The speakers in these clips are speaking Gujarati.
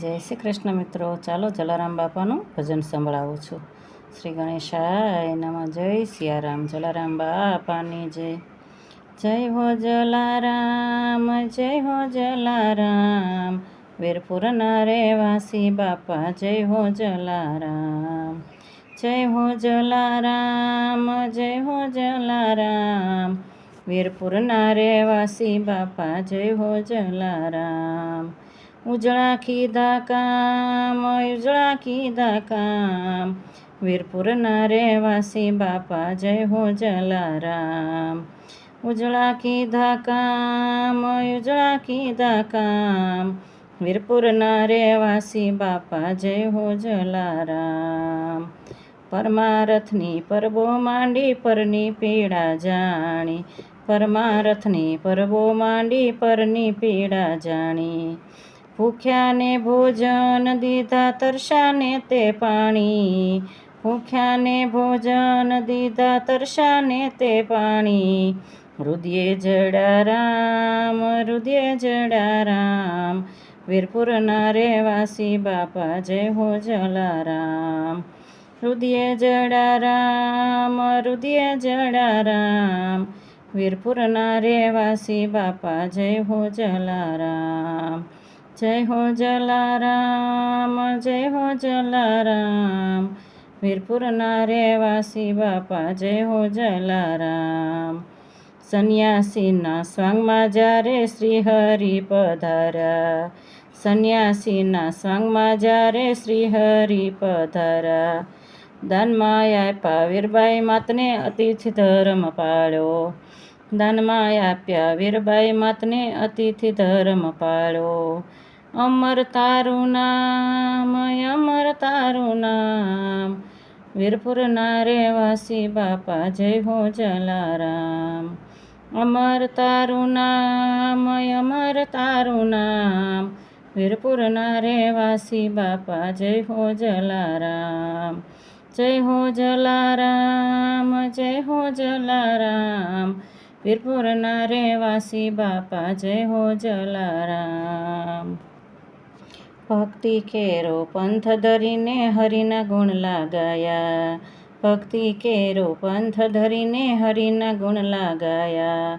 જય શ્રી કૃષ્ણ મિત્રો. ચાલો જલારામ બાપાનું ભજન સંભળાવું છું. શ્રી ગણેશાય નમ. જય સિયારામ. જલારામ બાપાની જય. જય હો જલારામ, જય હો જલારામ. વીરપુરના રહેવાસી બાપા, જય હો જલારામ. જય હો જલારામ, જય હો જલારામ. વીરપુરના રહેવાસી બાપા, જય હો જલારામ. ઉજળા કીધા કામ, ઉજળા કીધા કામ. વીરપુરના રહેવાસી બાપા, જય હો જલારામ. ઉજળા કીધા કામ, ઉજળા કીધા કામ. વીરપુરના રહેવાસી બાપા, જય હો જલારામ. પરમારથની પરબો માંડી પરની પીડા જાણી. પરમારથની પરબો માંડી પરની પીડા જાણી. ભૂખ્યાને ભોજન દીધા, તરસાને તે પાણી. ભૂખ્યાને ભોજન દીધા, તરસાને તે પાણી. હૃદય જડારામ હૃદય જડારામ. વીરપુરના રહેવાસી બાપા, જય હો જલારામ. હૃદય જડારામ હૃદય જડારામ. વીરપુરના રહેવાસી બાપા, જય હો જલારામ. જય હો જલારામ, જય હો જલારામ. વીરપુરના રહેવાસી બાપા, જય હો જલારામ. સંન્યાસીના સ્વાંગમાં જ્યારે શ્રી હરિ પધાર્યા સંન્યાસીના સ્વાંગમાં જ્યારે શ્રી હરિ પધાર્યા દાનમાં આપ્યા, વીરબાઈ માતને અતિથિ ધર્મ પાળ્યો. દાનમાં આપ્યા, વીરબાઈ માતને અતિથિ ધર્મ પાળો અમર તારું નામ અમર તારું નામ. વીરપુરના રહેવાસી બાપા, જય હો જલારામ. અમર તારું નામ અમર તારું નામ. વીરપુરના રહેવાસી બાપા, જય હો જલારામ. જય હો જલારામ, જય હો જલારામ. વીરપુરના રહેવાસી બાપા જય હો જલારામ. ભક્તિ કેરો પંથ ધરીને હરિના ગુણ લાગાયા. ભક્તિ કેરો પંથ ધરીને હરિના ગુણ લાગાયા.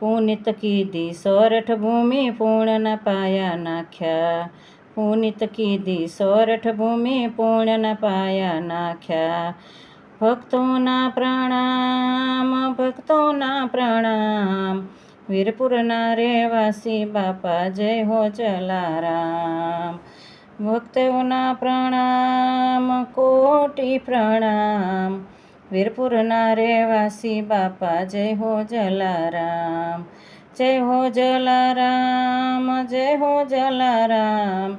પુનિત કીધી સોરઠ ભૂમિ પૂર્ણના પાયા નાખ્યા. પુનિત કીધી સોરઠ ભૂમિ પૂર્ણના પાયા નાખ્યા. ભક્તોના પ્રણામ ભક્તોના પ્રણામ. વીરપુરના રહેવાસી બાપા, જય હો જલારામ. ભક્તોના પ્રણામ, કોટી પ્રણામ. વીરપુરના રહેવાસી બાપા, જય હો જલારામ. જય હો જલારામ, જય હો જલારામ.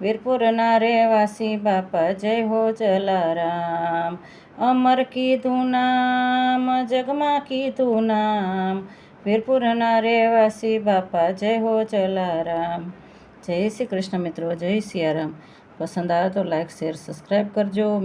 વીરપુરના રહેવાસી બાપા, જય હો જલારામ. અમર કીધું નામ, જગમાં કીધું નામ, વીરપુરના રહેવાસી બાપા, જય હો જલારામ. જય શ્રી કૃષ્ણ મિત્રો, જય સિયારામ. પસંદ આવે તો લાઈક શેર સબસ્ક્રાઈબ કરજો.